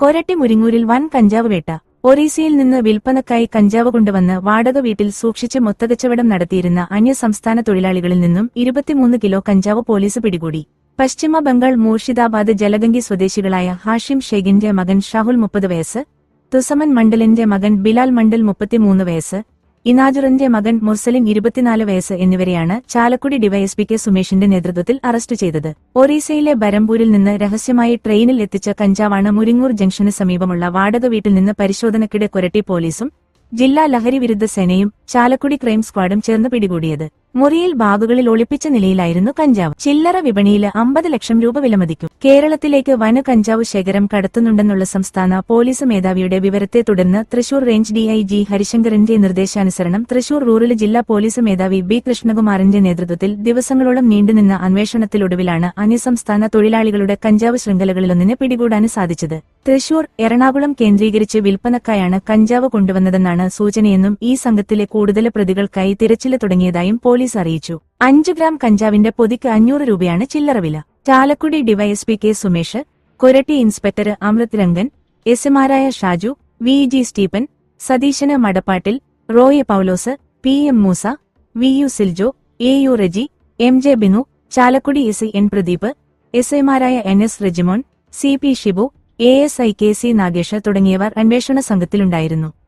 കൊരട്ടി മുരിങ്ങൂരിൽ വൻ കഞ്ചാവ് വേട്ട. ഒറീസയിൽ നിന്ന് വിൽപ്പനക്കായി കഞ്ചാവ് കൊണ്ടുവന്ന് വാടക വീട്ടിൽ സൂക്ഷിച്ച് മൊത്തകച്ചവടം നടത്തിയിരുന്ന അന്യസംസ്ഥാന തൊഴിലാളികളിൽ നിന്നും ഇരുപത്തിമൂന്ന് കിലോ കഞ്ചാവ് പോലീസ് പിടികൂടി. പശ്ചിമ ബംഗാൾ മൂർഷിദാബാദ് ജലഗംഗി സ്വദേശികളായ ഹാഷിം ഷെയ്ഖിന്റെ മകൻ ഷാഹുൽ മുപ്പത് വയസ്സ് തുസമൻ മണ്ഡലിന്റെ മകൻ ബിലാൽ മണ്ഡൽ മുപ്പത്തിമൂന്ന് വയസ്സ് ഇനാജുറിന്റെ മകൻ മുർസലിൻ ഇരുപത്തിനാല് വയസ്സ് എന്നിവരെയാണ് ചാലക്കുടി ഡിവൈഎസ്പി കെ സുമേഷിന്റെ നേതൃത്വത്തിൽ അറസ്റ്റ് ചെയ്തത്. ഒറീസയിലെ ബരംപൂരിൽ നിന്ന് രഹസ്യമായി ട്രെയിനിൽ എത്തിച്ച കഞ്ചാവാണ് മുരിങ്ങൂർ ജംഗ്ഷന് സമീപമുള്ള വാടക വീട്ടിൽ നിന്ന് പരിശോധനക്കിടെ കൊരട്ടി പോലീസും ജില്ലാ ലഹരി വിരുദ്ധ സേനയും ചാലക്കുടി ക്രൈം സ്ക്വാഡും ചേർന്ന് പിടികൂടിയത്. മുറിയിൽ ബാഗുകളിൽ ഒളിപ്പിച്ച നിലയിലായിരുന്നു കഞ്ചാവ്. ചില്ലറ വിപണിയിൽ അമ്പത് ലക്ഷം രൂപ വിലമതിക്കും. കേരളത്തിലേക്ക് വന കഞ്ചാവ് ശേഖരം കടത്തുന്നുണ്ടെന്നുള്ള സംസ്ഥാന പോലീസ് മേധാവിയുടെ വിവരത്തെ തുടർന്ന് തൃശൂർ റേഞ്ച് ഡിഐജി ഹരിശങ്കറിന്റെ നിർദ്ദേശാനുസരണം തൃശൂർ റൂറൽ ജില്ലാ പോലീസ് മേധാവി ബി കൃഷ്ണകുമാറിന്റെ നേതൃത്വത്തിൽ ദിവസങ്ങളോളം നീണ്ടുനിന്ന അന്വേഷണത്തിലൊടുവിലാണ് അന്യസംസ്ഥാന തൊഴിലാളികളുടെ കഞ്ചാവ് ശൃംഖലകളിലൊന്നിനെ പിടികൂടാൻ സാധിച്ചത്. തൃശൂർ എറണാകുളം കേന്ദ്രീകരിച്ച് വിൽപ്പനക്കായാണ് കഞ്ചാവ് കൊണ്ടുവന്നതെന്നാണ് സൂചനയെന്നും ഈ സംഘത്തിലെ കൂടുതൽ പ്രതികൾക്കായി തിരച്ചിൽ തുടങ്ങിയതായും പോലീസ് അറിയിച്ചു. അഞ്ച് ഗ്രാം കഞ്ചാവിന്റെ പൊതിക്ക് അഞ്ഞൂറ് രൂപയാണ് ചില്ലറ വില. Chalakudy DySP K Sumesh Koratty inspector Amrith Rangan S എമാരായ Shaju V G Stephen Satheesan Madappattil Roy Paulose P M Moosa V U Siljo A U Reji M J Binu Chalakudy S N Pradeep S എമാരായ N S Rejimon C P Shibu A S I K C Nagesh തുടങ്ങിയവർ അന്വേഷണ സംഘത്തിലുണ്ടായിരുന്നു.